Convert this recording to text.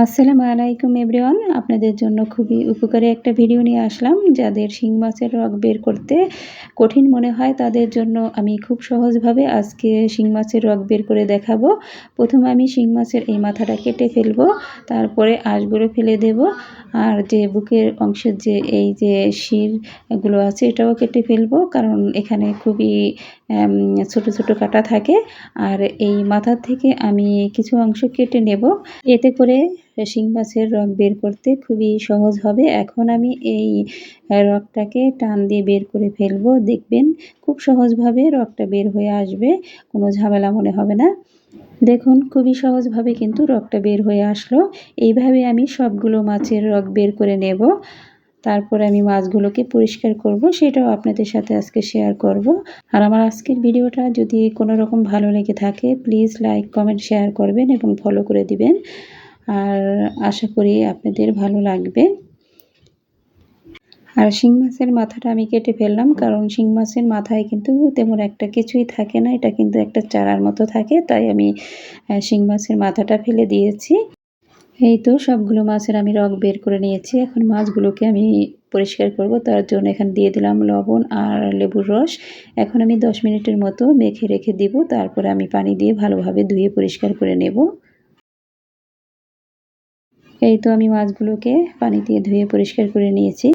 আসসালামু আলাইকুম এভরিওয়ান। আপনাদের জন্য খুবই উপকারী একটা ভিডিও নিয়ে আসলাম, যাদের শিং মাছের রক বের করতে কঠিন মনে হয় তাদের জন্য আমি খুব সহজভাবে আজকে শিং মাছের রক বের করে দেখাবো। প্রথমে আমি শিং মাছের এই মাথাটা কেটে ফেলব, তারপরে আঁশগুলো ফেলে দেব, আর যে বুকের অংশের যে এই যে শিরগুলো আছে এটাও কেটে ফেলব, কারণ এখানে খুবই ছোট ছোট কাটা থাকে। আর এই মাথার থেকে আমি কিছু অংশ কেটে নেব। এতে করে শিং মাছের রক বের করতে খুবই সহজ হবে। এখন আমি এই রকটাকে টান দিয়ে বের করে ফেলব। দেখবেন খুব সহজভাবে রকটা বের হয়ে আসবে, কোনো ঝামেলা মনে হবে না। দেখুন, খুবই সহজভাবে কিন্তু রকটা বের হয়ে আসলো। এইভাবে আমি সবগুলো মাছের রক বের করে নেব। তারপরে আমি মাছগুলোকে পরিষ্কার করব, সেটাও আপনাদের সাথে আজকে শেয়ার করব। আর আমার আজকের ভিডিওটা যদি কোনো রকম ভালো লেগে থাকে প্লিজ লাইক কমেন্ট শেয়ার করবেন এবং ফলো করে দিবেন। আর আশা করি আপনাদের ভালো লাগবে। আর শিং মাছের মাথাটা আমি কেটে ফেললাম, কারণ শিং মাছের মাথায় কিন্তু তেমন একটা কিছুই থাকে না, এটা কিন্তু একটা চারার মতো থাকে, তাই আমি শিং মাছের মাথাটা ফেলে দিয়েছি। এই তো সবগুলো মাছের আমি রক বের করে নিয়েছি, এখন মাছগুলোকে আমি পরিষ্কার করব, তার জন্য এখানে দিয়ে দিলাম লবণ আর লেবুর রস। এখন আমি দশ মিনিটের মতো মেখে রেখে দিব, তারপরে আমি পানি দিয়ে ভালোভাবে ধুয়ে পরিষ্কার করে নেব। এই তো আমি মাছগুলোকে পানি দিয়ে ধুয়ে পরিষ্কার করে নিয়েছি।